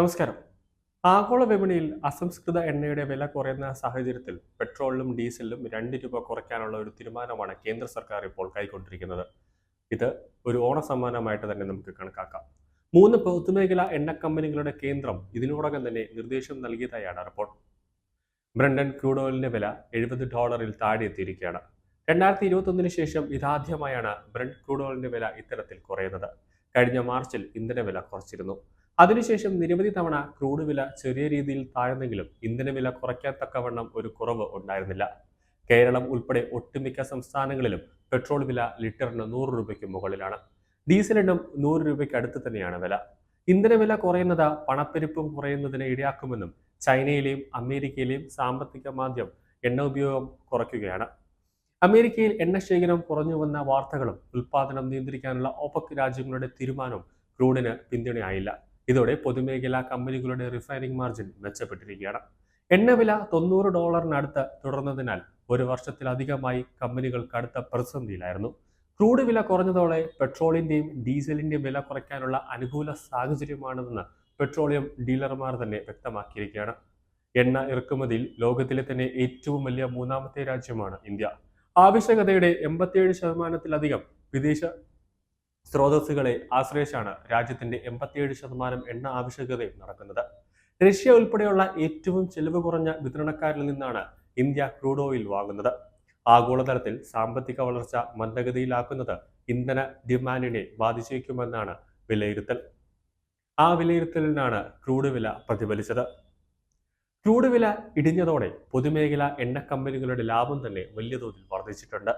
നമസ്കാരം. ആഗോള വിപണിയിൽ അസംസ്കൃത എണ്ണയുടെ വില കുറയുന്ന സാഹചര്യത്തിൽ പെട്രോളിലും ഡീസലിലും രണ്ട് രൂപ കുറയ്ക്കാനുള്ള ഒരു തീരുമാനമാണ് കേന്ദ്ര സർക്കാർ ഇപ്പോൾ കൈക്കൊണ്ടിരിക്കുന്നത്. ഇത് ഒരു ഓണസമ്മാനമായിട്ട് തന്നെ നമുക്ക് കണക്കാക്കാം. മൂന്ന് പൊതുമേഖലാ എണ്ണ കമ്പനികളുടെ കേന്ദ്രം ഇതിനോടകം തന്നെ നിർദ്ദേശം നൽകിയതായാണ് റിപ്പോർട്ട്. ബ്രണ്ടൻ ക്രൂഡ് ഓയിലിന്റെ വില എഴുപത് ഡോളറിൽ താഴെ എത്തിയിരിക്കുകയാണ്. രണ്ടായിരത്തി ഇരുപത്തൊന്നിന് ശേഷം ഇതാദ്യമായാണ് ബ്രണ്ട് ക്രൂഡ് ഓയിലിന്റെ വില ഇത്തരത്തിൽ കുറയുന്നത്. കഴിഞ്ഞ മാർച്ചിൽ ഇന്ധന വില കുറച്ചിരുന്നു. അതിനുശേഷം നിരവധി തവണ ക്രൂഡ് വില ചെറിയ രീതിയിൽ താഴ്ന്നെങ്കിലും ഇന്ധനവില കുറയ്ക്കാൻ ഒരു കുറവ് ഉണ്ടായിരുന്നില്ല. കേരളം ഉൾപ്പെടെ ഒട്ടുമിക്ക സംസ്ഥാനങ്ങളിലും പെട്രോൾ വില ലിറ്ററിന് നൂറ് രൂപയ്ക്ക് മുകളിലാണ്. ഡീസലിനും നൂറ് രൂപയ്ക്ക് അടുത്ത് തന്നെയാണ് വില. ഇന്ധനവില കുറയുന്നത് പണപ്പെരുപ്പം കുറയുന്നതിന് ഇടയാക്കുമെന്നും ചൈനയിലെയും അമേരിക്കയിലെയും സാമ്പത്തിക മാന്ദ്യം എണ്ണ ഉപയോഗം കുറയ്ക്കുകയാണ്. അമേരിക്കയിൽ എണ്ണ ശേഖരം കുറഞ്ഞു വന്ന വാർത്തകളും ഉൽപാദനം നിയന്ത്രിക്കാനുള്ള ഒപക് രാജ്യങ്ങളുടെ തീരുമാനവും ക്രൂഡിന് പിന്തുണയായില്ല. ഇതോടെ പൊതുമേഖലാ കമ്പനികളുടെ റിഫൈനിങ് മാർജിൻ മെച്ചപ്പെട്ടിരിക്കുകയാണ്. എണ്ണവില തൊണ്ണൂറ് ഡോളറിനടുത്ത് തുടർന്നതിനാൽ ഒരു വർഷത്തിലധികമായി കമ്പനികൾ കടുത്ത പ്രതിസന്ധിയിലായിരുന്നു. ക്രൂഡ് വില കുറഞ്ഞതോടെ പെട്രോളിന്റെയും ഡീസലിന്റെയും വില കുറയ്ക്കാനുള്ള അനുകൂല സാഹചര്യമാണെന്ന് പെട്രോളിയം ഡീലർമാർ തന്നെ വ്യക്തമാക്കിയിരിക്കുകയാണ്. എണ്ണ ഇറക്കുമതിയിൽ ലോകത്തിലെ തന്നെ ഏറ്റവും വലിയ മൂന്നാമത്തെ രാജ്യമാണ് ഇന്ത്യ. ആവശ്യകതയുടെ എൺപത്തിയേഴ് ശതമാനത്തിലധികം വിദേശ സ്രോതസ്സുകളെ ആശ്രയിച്ചാണ് രാജ്യത്തിന്റെ എൺപത്തിയേഴ് ശതമാനം എണ്ണ ആവശ്യകതയും നടക്കുന്നത്. റഷ്യ ഉൾപ്പെടെയുള്ള ഏറ്റവും ചെലവ് കുറഞ്ഞ വിതരണക്കാരിൽ നിന്നാണ് ഇന്ത്യ ക്രൂഡ് ഓയിൽ വാങ്ങുന്നത്. ആഗോളതലത്തിൽ സാമ്പത്തിക വളർച്ച മന്ദഗതിയിലാക്കുന്നത് ഇന്ധന ഡിമാൻഡിനെ ബാധിച്ചേക്കുമെന്നാണ് വിലയിരുത്തൽ. ആ വിലയിരുത്തലിനാണ് ക്രൂഡ് വില പ്രതിഫലിച്ചത്. ക്രൂഡ് വില ഇടിഞ്ഞതോടെ പൊതുമേഖലാ എണ്ണ കമ്പനികളുടെ ലാഭം തന്നെ വലിയ തോതിൽ വർദ്ധിച്ചിട്ടുണ്ട്.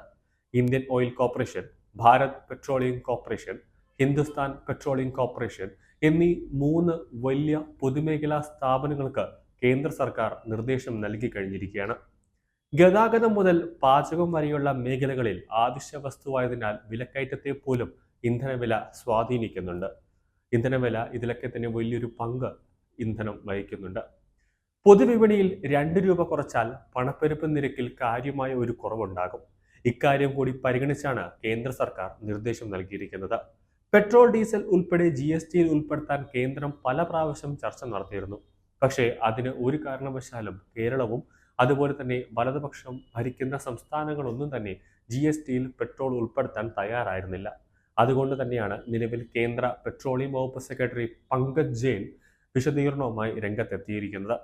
Indian oil corporation Bharat petroleum corporation Hindustan petroleum corporation എന്നീ മൂന്ന് വലിയ പൊതുമേഖലാ സ്ഥാപനങ്ങൾക്ക് കേന്ദ്ര സർക്കാർ നിർദ്ദേശം നൽകി കഴിഞ്ഞിരിക്കുകയാണ്. ഗതാഗതം മുതൽ പാചകം വരെയുള്ള മേഖലകളിൽ ആവശ്യ വസ്തുവായതിനാൽ വിലക്കയറ്റത്തെ പോലും ഇന്ധനവില സ്വാധീനിക്കുന്നുണ്ട്. ഇന്ധനവില ഇതിലൊക്കെ തന്നെ വലിയൊരു പങ്ക് ഇന്ധനം വഹിക്കുന്നുണ്ട്. പൊതുവിപണിയിൽ രണ്ട് രൂപ കുറച്ചാൽ പണപ്പെരുപ്പ് നിരക്കിൽ കാര്യമായ ഒരു കുറവുണ്ടാകും. ഇക്കാര്യം കൂടി പരിഗണിച്ചാണ് കേന്ദ്ര സർക്കാർ നിർദ്ദേശം നൽകിയിരിക്കുന്നത്. പെട്രോൾ ഡീസൽ ഉൾപ്പെടെ ജി എസ് ടിയിൽ ഉൾപ്പെടുത്താൻ കേന്ദ്രം പല പ്രാവശ്യം ചർച്ച നടത്തിയിരുന്നു. പക്ഷേ അതിന് ഒരു കാരണവശാലും കേരളവും അതുപോലെ തന്നെ വലതുപക്ഷം ഭരിക്കുന്ന സംസ്ഥാനങ്ങളൊന്നും തന്നെ ജി എസ് ടിയിൽ പെട്രോൾ ഉൾപ്പെടുത്താൻ തയ്യാറായിരുന്നില്ല. അതുകൊണ്ട് തന്നെയാണ് നിലവിൽ കേന്ദ്ര പെട്രോളിയം വകുപ്പ് സെക്രട്ടറി പങ്കജ് ജെയിൻ വിശദീകരണവുമായി രംഗത്തെത്തിയിരിക്കുന്നത്.